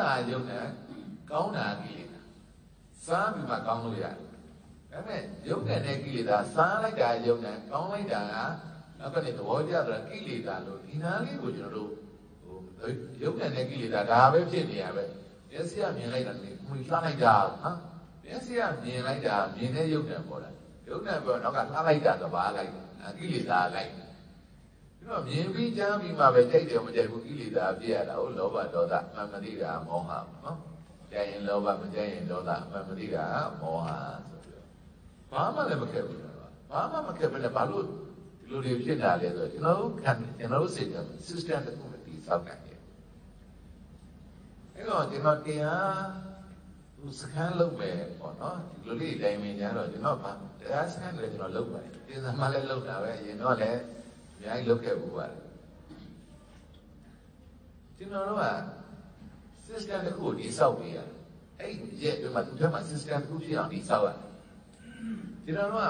တာယုံနဲ့ကောင်းတာကိလေသာစားပြီးမှကောင်းလို့ရတယ်ဒါပေမဲ့ယုံနဲ့တဲ့ကိလေသာစားလိုက်တာယုံနဲ့ကောင်းလိုက်တာကနောက်ကနေသဘောကျတော့ကိလေသာလို့ဒီနာလေးကိုကျွန်တော်တို့ဟိုယုံနဲ့တဲ့ကိလေသာဒါပဲဖြစ်နေရပဲမျက်စိကမြင်လိုက်တာနေမှီစားလိုက်တာဟာမျက်စိကမြင်လိုက်တာမြင်တဲ့ယုံနဲ့ပေါ်လာယုံနဲ့ပေါ်နောက်ကလှလိုက်တာသဘာလိုက်ကိလေသာလိုက်ပြီး တော့မြင်ပြီးကြားပြီးမှပဲကြိုက်တယ်မကြိုက်ဘူးကိလေသာပြည့်ရတာဟုတ်လောဘဒေါသအမှန်မသိတာမောဟနော်ကြိုက်ရင်လောဘမကြိုက်ရင်ဒေါသအမှန်မသိတာမောဟဆိုပြီးတော့ဘာမှလည်းမခက်ဘူးဘာမှမခက်ဘဲနဲ့ဘာလို့ဒီလိုတွေဖြစ်တာလဲဆိုတော့ကျွန်တော်တို့ခံကျွန်တော်တို့စိတ်က system တစ်ခုနဲ့တည်ဆောက်နိုင်တယ်အဲ့တော့ကျွန်တော်တရားသူစကန်လုပ်မယ်ပေါ့နော်ဒီလိုလေးတိုင်းမြင်ကြတော့ကျွန်တော်ဘာတရားစကန်လည်းကျွန်တော်လုပ်ပါတယ်ပြင်စမှလည်းလုပ်တာပဲအရင်တော့လည်းအ များကြီးလုပ်ခဲ့ဘူးပါတယ်ကျွန်တော်တို့က system တစ်ခုဒီဆောက်ပေးရတယ်အဲ့ဒီရဲ့ဒီမှာသူထဲမှာ system တစ်ခုဖြစ်အောင်ဒီဆောက်ရတယ်ကျွန်တော်တို့က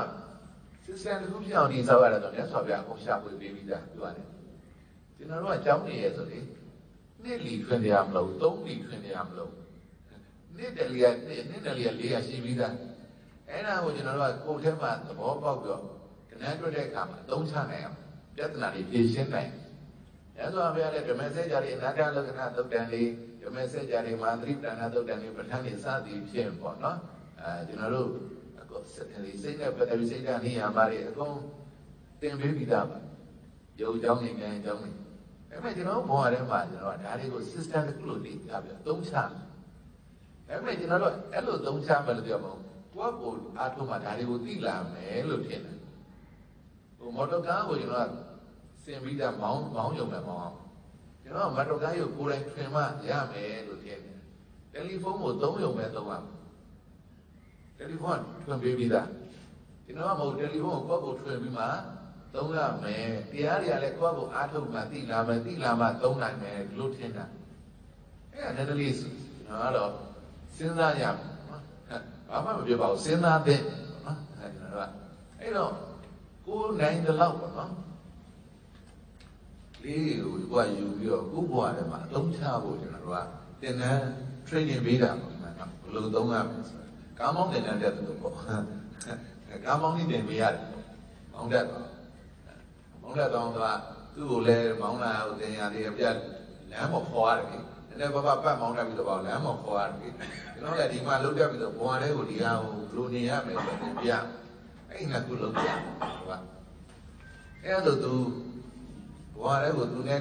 system တစ်ခုဖြစ်အောင်ဒီဆောက်ရတော့မြတ်စွာဘုရားအကုန်ရှာဖွေပေးပြီးသားပြောရတယ်ကျွန်တော်တို့ကကြောင်းနေရဲဆိုလေနှစ်လီခွင်တရားမလို့သုံးလီခွင်တရားမလို့နှစ်တလီကနှစ်နှစ်တလီကလေးရရှိပြီးသားအဲ့ဒါကိုကျွန်တော်တို့ကကိုယ်ထဲမှာသဘောပေါက်ပြီးတော့ကဏ္ဍတွက်တဲ့အခါမှာအသုံးချနိုင်အောင် ပြဿနာတွေဖြေရှင်းနိုင်ရသော်ဘုရားလည်းဓမ္မစကြာတွေအနာဂတ်လက္ခဏာသုတ်တန်လေးဓမ္မစကြာတွေမှာသတိပဋ္ဌာန်သုတ်တန်လေးပဋ္ဌာန်းတွေစသည်ဖြင့်ပေါ့နော်အဲကျွန်တော်တို့အခုစိတ်စိတ်နဲ့ပတ်သက်ပြီးစိတ်ဓာတ်နေရာမှာတွေအကုန်သင်ပေးပြီးသားပါယုံကြောင်းနေငယ်ကြောင်းနေအဲ့မဲ့ကျွန်တော်ဘောရထဲမှာကျွန်တော်ဒါတွေကို system တစ်ခုလို့လေ့လာပြီးသုံးချအဲ့မဲ့ကျွန်တော်တို့အဲ့လိုသုံးချမယ်လို့ပြောမှာကိုယ့်ကိုယ်အားထုတ်မှဒါတွေကိုသိလာမယ်လို့ထင်တယ်ဟို မော်တော်ကားကိုကျွန်တော်ကစင်ပြီးသားမောင်းမောင်းယုံနဲ့မောင်းအောင်ကျွန်တော်မော်တော်ကားကိုကိုယ်တိုင်ထွင်မှရမယ်လို့ထင်တယ်တယ်လီဖုန်းကိုသုံးယုံပဲသုံးရမယ်တယ်လီဖုန်းထွင်ပေးပြီးသားကျွန်တော်ကမဟုတ်တယ်လီဖုန်းကိုကိုယ့်ကိုထွင်ပြီးမှသုံးရမယ်တရားတွေကလည်းကိုယ့်ကိုအားထုတ်မှသိလာမယ်သိလာမှသုံးနိုင်မယ်လို့ထင်တာအဲ့ဒါနည်းနည်းလေးကျွန်တော်ကတော့စဉ်းစားရမယ်နော်ဘာမှမပြောပါဘူးစဉ်းစားတဲ့နော်အဲ့တော့အဲ့တော့ ကိုယ်နိုင်တဲ့လောက်ပေါ့နော်လေးကိုကိုယ်ယူပြီးတော့ကိုယ်ဘဝထဲမှာအသုံးချဖို့ကျွန်တော်တို့ကသင်တန်း training ပေးတာပေါ့နော်ဘယ်လိုသုံးရမလဲဆိုတော့ကာမောင်းသင်တန်းတက်တယ်ပေါ့ကာမောင်းနည်းသင်ပေးရတယ်မောင်းတတ်တော့မောင်းတတ်တော့ကသူ့ကိုလည်းမောင်းလာကိုသင်ရတယ်အပြတ်လမ်းပေါ်ခေါ်ရတယ်နည်းနည်းပါးပါးပတ်မောင်းတတ်ပြီးတော့လမ်းပေါ်ခေါ်ရတယ်ကျွန်တော်လည်းဒီမှာလုံးတက်ပြီးတော့ဘဝထဲကိုဒီဟာကိုဘယ်လိုနေရမလဲဆိုတော့ပြ အဲ့နှစ်ခုလုံးပြဟုတ်ပါအဲ့ဒါသူဘဝထဲကိုသူနဲ့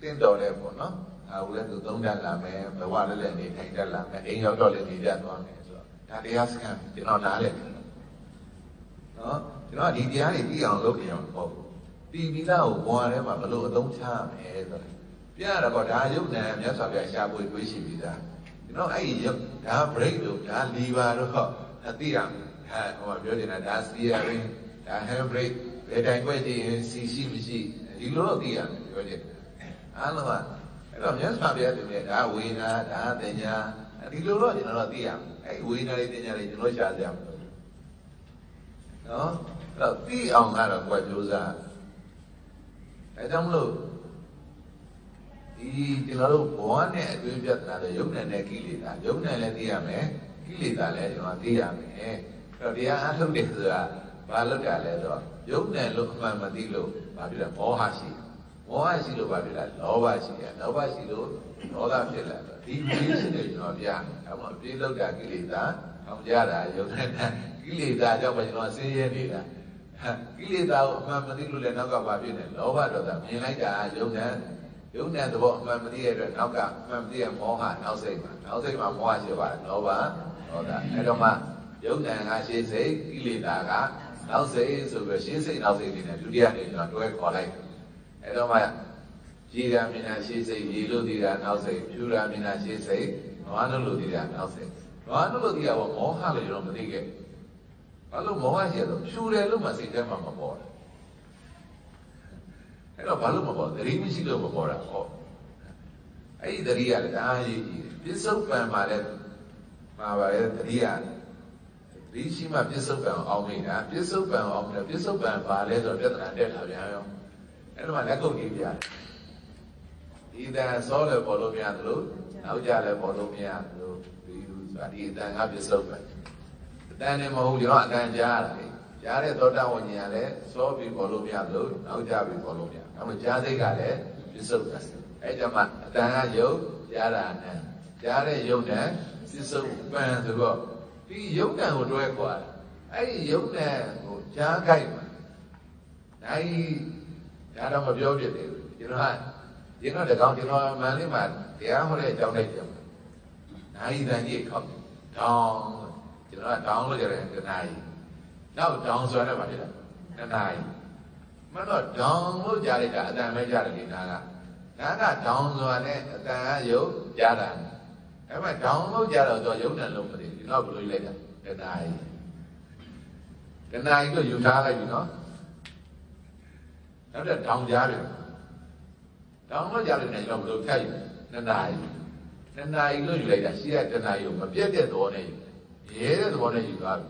တင်းတော်တယ်ပေါ့နော်အဲဦးလည်းသူသုံးတတ်လာမယ်ဘဝလည်းလည်းနေထိုင်တတ်လာမယ်အိမ်ရောက်တော့လည်းနေတတ်သွားမယ်ဆိုတော့ဒါတရားစခန်းကျွန်တော်နားလည်တယ်နော်ကျွန်တော်ဒီတရားတွေပြီးအောင်လုပ်ကြအောင်ပေါ့ပြီးပြီးသားကိုဘဝထဲမှာဘယ်လိုအသုံးချရမလဲဆိုတော့ပြရတော့ဒါရုပ်နဲ့မြတ်စွာဘုရားရှားပွေတွေးရှိပြီးသားကျွန်တော်အဲ့ဒီရုပ်ဒါ break လို့ဒါ liver တော့အသိရမယ် ဟဲ့ဟိုပြောနေတာဒါ steering ဒါ hand brake ဘယ်တိုင်ခွဲကြည့်ရင်စီရှိမရှိဒီလိုတော့သိရတယ်ပြောချင်အားလုံးကအဲ့တော့မြတ်စွာဘုရားတင်တယ်ဒါဝေနာဒါတင်ညာဒီလိုတော့ကျွန်တော်တို့သိရမယ်အဲ့ဝေနာလေးတင်ညာလေးကျွန်တော်ရှားကြရမယ်နော်အဲ့တော့သိအောင်ကတော့ကိုယ်ကြိုးစားအဲကြောင့်မလို့ဒီကျွန်တော်တို့ဘောနဲ့အတွင်းပြဿနာတွေယုံနဲ့နဲ့ကိလေသာယုံနဲ့လည်းသိရမယ်ကိလေသာလည်းကျွန်တော်သိရမယ်အဲ့ တော့တရားအထုတ်တယ်ဆိုတာဘာလုပ်တာလဲဆိုတော့ယုံနဲ့လို့အမှန်မသိလို့ဘာဖြစ်လဲမောဟရှိမောဟရှိလို့ဘာဖြစ်လဲလောဘရှိတယ်လောဘရှိလို့ဒေါသဖြစ်လာတော့ဒီကိလေသာတွေကျွန်တော်ပြတယ်အဲမှာပြေလောက်တာကိလေသာထောင်ကြတာယုံနဲ့ကိလေသာကြောင့်ပဲကျွန်တော်ဆင်းရဲနေတာကိလေသာကိုအမှန်မသိလို့လည်းနောက်ကဘာဖြစ်လဲလောဘဒေါသမြင်လိုက်တာယုံနဲ့ယုံတဲ့သဘောအမှန်မသိရတဲ့နောက်ကမှန်မသိရမောဟနောက်စိတ်မှာနောက်စိတ်မှာမောဟရှိပါတယ်လောဘဒေါသအဲတော့မှ ယုံတဲ့ငါရှိစိတ်ကိလေသာကနောက်စိတ်ဆိုပြီးရှင်းစိတ်နောက်စိတ်တွေနဲ့ဒုတိယနေကျွန်တော်တွဲခေါ်လိုက်အဲတော့မှရေရာမြင်တာရှင်းစိတ်ရေလို့ဒီတာနောက်စိတ်ဖြူရာမြင်တာရှင်းစိတ်နွားလို့လို့ဒီတာနောက်စိတ်နွားလို့လို့ဒီတာကမောဟလို့ကျွန်တော်မသိခဲ့ဘာလို့မောဟရှိရတော့ဖြူတယ်လို့မှစိတ်ထဲမှာမပေါ်တယ်အဲ့တော့ဘာလို့မပေါ်သတိမရှိလို့မပေါ်တာဟောအဲ့ဒီသတိရတယ်ဒါအရေးကြီးတယ်ပစ္စုပန်မှာလည်းမှာပါလေသတိရတယ် ဒီရှိမှပစ္စုပန်အောင်မိတာပစ္စုပန်အောင်မိတာပစ္စုပန်ပါလဲဆိုတော့ပြဿနာတက်လာပြန်ရောအဲ့တော့လက်ကုပ်ကြီးပြတယ်ဒီတန်စောလည်းပေါ်လို့မရသလိုနောက်ကြလည်းပေါ်လို့မရဘူးဒီဆိုတာဒီအတန်ကပြစ္ဆုတ်ပဲအတန်နဲ့မဟုတ်ကျွန်တော်အတန်ကြားရတယ်ကြားတဲ့သောတာဝဉ္ဇဉ်ကလည်းစောပြီးပေါ်လို့မရလို့နောက်ကြပြီးပေါ်လို့မရနောက်မှကြားစိတ်ကလည်းပြစ္ဆုတ်ပဲအဲ့ကြမှာအတန်ကယုတ်ကြားတာနဲ့ကြားတဲ့ယုတ်နဲ့ပြစ္ဆုတ်ပန်ဆိုတော့ ဒီယုတ်တန်ကိုတွဲခေါ်တာအဲ့ဒီယုတ်နဲ့ဟိုကြားခိုက်မှာနိုင်ဒါတော့မပြောပြသေးဘူးကျွန်တော်ကကျွန်တော်တကောင်ကျွန်တော်မန်လေးမှာတရားဟောတဲ့အကြောင်းလိုက်ပြန်နိုင်တန်ကြီးခောက်တောင်းကျွန်တော်ကတောင်းလို့ကြတယ်တနာရီနောက်တောင်းဆိုရတယ်ဗာလေတနာရီမတော့တောင်းလို့ကြားလိုက်တာအတန်ပဲကြားတယ်ဒီနာကနာကတောင်းဆိုရတဲ့အတန်ကယုတ်ကြားတာအဲ့မဲ့တောင်းလို့ကြားတော့တော့ယုတ်တယ်လို့မသိဘူး တော့ဘယ်လိုလိုက်တာတနာရီတနာရီလို့ယူထားလိုက်ပြီနော်နောက်တော့တောင်းကြားတယ်တောင်းလို့ကြားတယ်နဲ့ကျွန်တော်ဘယ်လိုဖြတ်ယူနှစ်နာရီနှစ်နာရီလို့ယူလိုက်တာရှိရတစ်နာရီကိုမပြတ်တဲ့သဘောနဲ့ယူရဲတဲ့သဘောနဲ့ယူသွားပြီ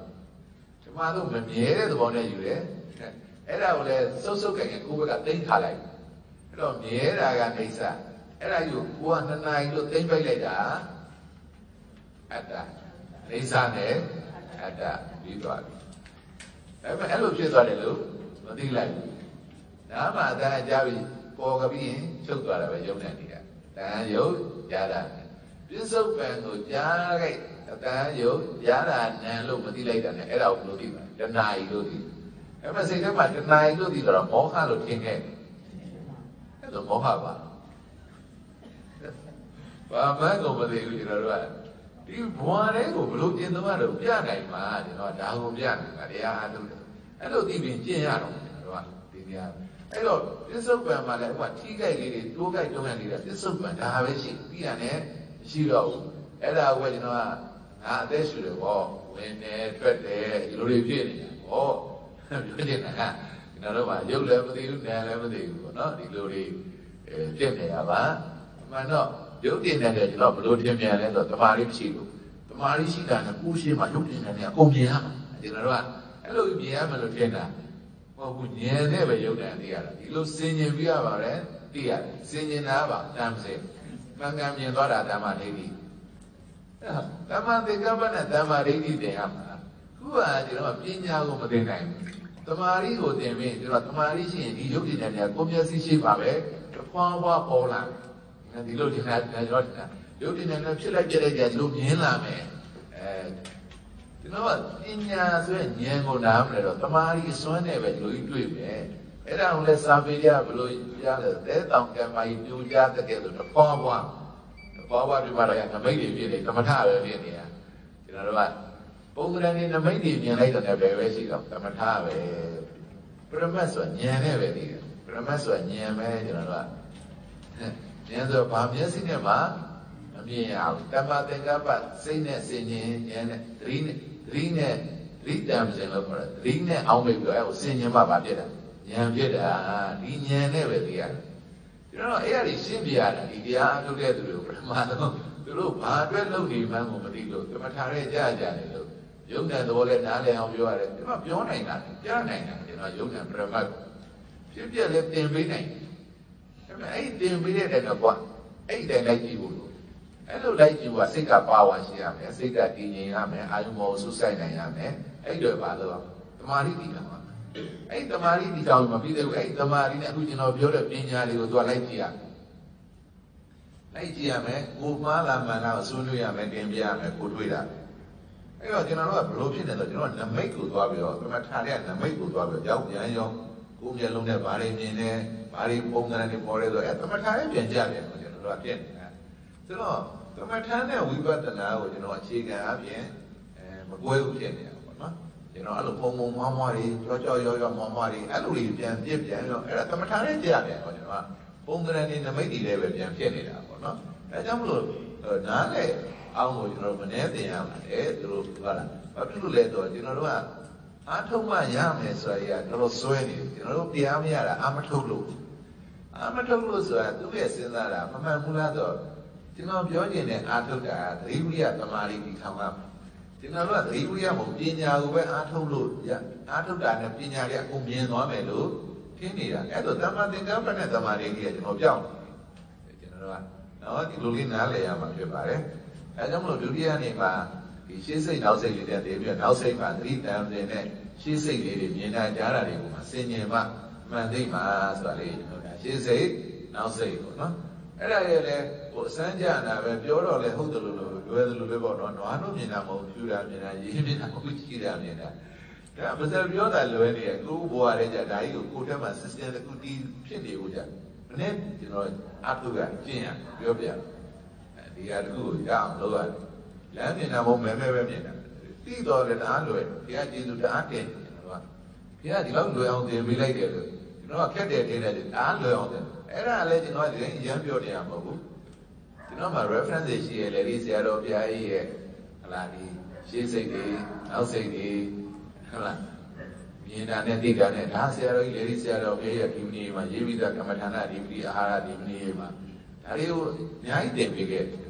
ဒီမှာတော့မမြဲတဲ့သဘောနဲ့ယူတယ်အဲ့ဒါကိုလည်းစုပ်စုပ်ကြင်ကိုယ့်ဘက်ကတိမ့်ထားလိုက်အဲ့တော့မြဲတာကနေစအဲ့ဒါယူကိုကနှစ်နာရီလို့တိမ့်ပိတ်လိုက်တာအတ္တ နေစနဲ့အတ္တပြီးသွားပြီအဲ့မဲ့အဲ့လိုဖြစ်သွားတယ်လို့မသိလိုက်ဘူးနားမှာအတန်ကြားပြီးပေါ်ကပြီးရင်ချုပ်သွားတာပဲယုံနေနေတာတန်ယုတ်ကြားတာပြစ္ဆုတ်ပံကိုကြားခဲ့အတန်ယုတ်ကြားတာနံလို့မသိလိုက်တာ ਨੇ အဲ့ဒါကိုဘယ်လိုသိမလဲတဏှာကြီးလို့သိအဲ့မဲ့စိတ်ထဲမှာတဏှာကြီးလို့သိတော့မောဟလို့ထင်ခဲ့အဲ့လိုမောဟပါဘာမှကိုမသိဘူးကျွန်တော်တို့က ဒီဘွားလေးကိုဘလို့ပြင်သွားတော့ပြနိုင်မှာကျွန်တော်ဒါကိုပြနိုင်တာတရားအားထုတ်တယ်အဲ့လိုသိပြီးကျင့်ရတော့ကျွန်တော်ကဒီတရားအဲ့တော့ပစ္စုပန်မှာလည်းဟိုကထိခိုက်လေးတွေတိုးခိုက်တုံးရနေတာပစ္စုပန်ဒါပဲရှိပြီးရတယ်ရှိတော့ဘူးအဲ့ဒါကိုကျွန်တော်ကငါအသက်ရှူတယ်ဗောဝင်နေထွက်တယ်ဒီလိုတွေဖြစ်နေတာဗောပြောနေတာကျွန်တော်တို့ကရုပ်လည်းမသိဘူးနာမ်လည်းမသိဘူးဗောနော်ဒီလိုတွေအဲဖြစ်နေရပါအမှန်တော့ ရုပ်တင်နေတယ်ကျွန်တော်ဘလို့ထင်မြန်လဲဆိုတော့တမာရီမရှိဘူးတမာရီရှိတာကကိုယ်ရှိမှရုပ်တင်နေတယ်အကုန်မြင်ရမှာကျွန်တော်တို့ကအဲ့လိုမြင်ရမယ်လို့ထင်တာမဟုတ်ဘူးဉာဏ်နဲ့ပဲရုပ်တံသိရတာဒီလိုစင်ញင်ပြရပါတယ်သိရတယ်စင်ញင်တာပါတမ်းစေမှန်ကန်မြင်သွားတာဓမ္မဒိဋ္ဌိဓမ္မသင်္ကပ္ပနဲ့ဓမ္မဒိဋ္ဌိသင်ရမှာခုကကျွန်တော်ပညာကိုမသင်နိုင်ဘူးတမာရီကိုသင်ပြီးကျွန်တော်တမာရီရှိရင်ဒီရုပ်တည်တဲ့ကိုမျက်စိရှိပါပဲတဖွာဖွာပေါ်လာ ဒီလိုဒီကကျွန်တော်ရုပ်တည်တဲ့ဖြစ်လိုက်ပြလိုက်ကြလို့မြင်လာမယ်အဲကျွန်တော်ကပညာဆိုရင်ဉာဏ်ကိုနားမလဲတော့တမာရီစွမ်းနဲ့ပဲဒီလိုကြီးတွေ့မယ်အဲ့ဒါကိုလည်းစာပေကြဘလို့ရလဲတဲတောင်ကံမာကြီးပြူကြတဲ့ကဲဆိုတော့ဖွာဖွာဖွာဖွာဒီမှာတော့နမိတ်တွေဖြစ်နေကမ္မထပဲဖြစ်နေတာကျွန်တော်တို့ကပုံစံနေနမိတ်တွေမြင်လိုက်တဲ့ပဲပဲရှိတော့ကမ္မထပဲပရမတ်ဆိုဉာဏ်နဲ့ပဲနေတယ်ပရမတ်ဆိုဉာဏ်ပဲကျွန်တော်တို့က ဉာဏ်ဆိုဘာမျက်စိနဲ့မှမမြင်ရဘူးတမ္မာသင်္ကပ္ပစိတ်နဲ့စင်ញင်ဉာဏ်နဲ့သတိနဲ့သတိနဲ့သတိတမ်းစင်လို့ခေါ်တယ်သတိနဲ့အောင်းမိပြီးတော့အဲကိုစင်ញင်မှပါဖြစ်တယ်ဉာဏ်ဖြစ်တာဒီဉာဏ်နဲ့ပဲသိရတယ်ကျွန်တော်အဲ့ဒါကြီးရှင်းပြရတာဒီတရားအထုတ်တဲ့သူတွေကိုပထမဆုံးသူတို့ဘာအတွက်လုပ်နေမှန်းကိုမသိလို့ကမ္မထာရဲ့ကြားကြတယ်လို့ယုံတဲ့သဘောနဲ့နားလည်အောင်ပြောရတယ်ဒီမှာပြောနိုင်တာကြားနိုင်တာကျွန်တော်ယုံတဲ့ပရမတ်ဖြစ်ပြလဲတင်ပေးနိုင်တယ် ဒါပေမဲ့အဲ့တင်ပေးတဲ့တဲ့တော့ကွာအဲ့တိုင်လိုက်ကြည့်ဖို့လို့အဲ့လိုလိုက်ကြည့်ဖို့စိတ်ကပါဝါရှိရမယ်စိတ်ကတည်ငြိမ်ရမယ်အာယုံမောဆုဆိုင်နိုင်ရမယ်အဲ့တွေပါလို့တမာရီတည်တာပါအဲ့တမာရီတည်တောင်မပြီးသေးဘူးအဲ့တမာရီနဲ့အခုကျွန်တော်ပြောတဲ့ပညာတွေကိုသူကလိုက်ကြည့်ရလိုက်ကြည့်ရမယ်ကိုမှားလာမှန်လားဆွေးနွေးရမယ်တင်ပြရမယ်ကိုတွေးတာအဲ့တော့ကျွန်တော်တို့ကဘလို့ဖြစ်နေတော့ကျွန်တော်နမိတ်ကိုသွားပြီးတော့ဒီမှာထားတဲ့နမိတ်ကိုသွားပြီးတော့ရောက်ပြန်ရောကိုမျက်လုံးနဲ့ဗားရင်းမြင်နေဗား ရင်းပုံစံနဲ့ပေါ်ရဲဆိုအဲ့သမထရဲ့ပြန်ကြတယ်ကျွန်တော်တို့ကပြည့်နေတာဆိုတော့သမထနဲ့ဝိပဿနာကိုကျွန်တော်အခြေခံအပြင်အဲမကွဲဘူးဖြစ်နေတာပေါ့နော်ကျွန်တော်အဲ့လိုပုံပုံမွားမွားတွေကြောကြောရောရောမွားမွားတွေအဲ့လိုတွေပြန်ပြစ်ပြန်ရောအဲ့ဒါသမထနဲ့ကြရတယ်ပေါ့ကျွန်တော်ကပုံစံနဲ့နမိတ်တွေလည်းပဲပြန်ဖြစ်နေတာပေါ့နော်အဲကြောင့်မလို့နားနဲ့အောင်ကိုကျွန်တော်မနှဲတင်ရပါတယ်သူတို့ဟုတ်လားဘာဖြစ်လို့လဲဆိုတော့ကျွန်တော်တို့က အာထုံမှရမယ်ဆိုရယ်တော်တော်စွဲနေတယ်ကျွန်တော်တို့တရားမရတာအာမထုတ်လို့အာမထုတ်လို့ဆိုတာသူ့ရဲ့စဉ်းစားတာမမှန်ဘူးလားဆိုတော့ကျွန်တော်ပြောချင်တဲ့အာထုတ်တာသတိဝိရိယသမာဓိဒီထောင်ကကျွန်တော်တို့ကသတိဝိရိယမဟုတ်ပညာကိုပဲအာထုတ်လို့အာထုတ်တာနဲ့ပညာတွေအကုန်မြင်သွားမယ်လို့ထင်နေတာအဲ့တော့သမ္မာသင်္ကပ္ပနဲ့သမာဓိကြီးကကျွန်တော်ပြောင်းတယ်ကျွန်တော်တို့ကနော်နော်ဒီလိုလေးနားလည်ရမှာဖြစ်ပါတယ်အဲကြောင့်မလို့ဒုတိယနေ့မှာ ဒီရှေးစိတ်နောက်စိတ်လေးတဲ့တည်းပြီးတော့နောက်စိတ်မှာသတိတမ်းတဲ့နဲ့ရှေးစိတ်လေးတွေမြင်နိုင်ကြတာတွေကိုမှဆင်ញင်မှမှန်သိမှဆိုတာလေးဟုတ်တာရှေးစိတ်နောက်စိတ်ပေါ့နော်အဲ့ဒါရဲ့လေဟိုအစမ်းကြတာပဲပြောတော့လေဟုတ်တယ်လို့လို့လွယ်တယ်လို့လည်းပေါ့နော်နွားတို့မြင်တာမဟုတ်ဖြူတာမြင်တာရေးမြင်တာဟုတ်ကြီးတာမြင်တာဒါမစက်ပြောတာလွယ်နေတယ်ကိုယ်ဘဝရဲ့ကြဒါကြီးကိုကိုယ်ထဲမှာ system တစ်ခုတည်ဖြစ်နေဦးကြမနေ့ကျွန်တော်အတုကကျင့်ရပြောပြဒီဟာတစ်ခုကိုရအောင်လုပ်ရတယ် လမ်းမြင်တာမဟုတ်မဲမဲပဲမြင်တာတိတော်လည်းတအားလွယ်ဘုရားကျေးဇူးတအားတင်တယ်တော့ဘုရားဒီလောက်လွယ်အောင်သင်ပေးလိုက်တယ်လို့ကျွန်တော်ကခက်တယ်ထင်တယ်တအားလွယ်အောင်သင်အဲ့ဒါလည်းကျွန်တော်ကဒီတိုင်းရမ်းပြောနေရမှာမဟုတ်ဘူးကျွန်တော်မှာ reference တွေရှိရလေဒီဆရာတော်ဘုရားကြီးရဲ့ဟလာဒီရှေးစိတ်တွေနောက်စိတ်တွေဟုတ်လားမြင်တာနဲ့သိတာနဲ့ဒါဆရာတော်ကြီးလေဒီဆရာတော်ဘုရားရဲ့ဒီမနီမှာရေးပြီးသားကမ္မထာနာဒီမနီအာဟာရဒီမနီမှာဒါတွေကိုအများကြီးသင်ပေးခဲ့တယ်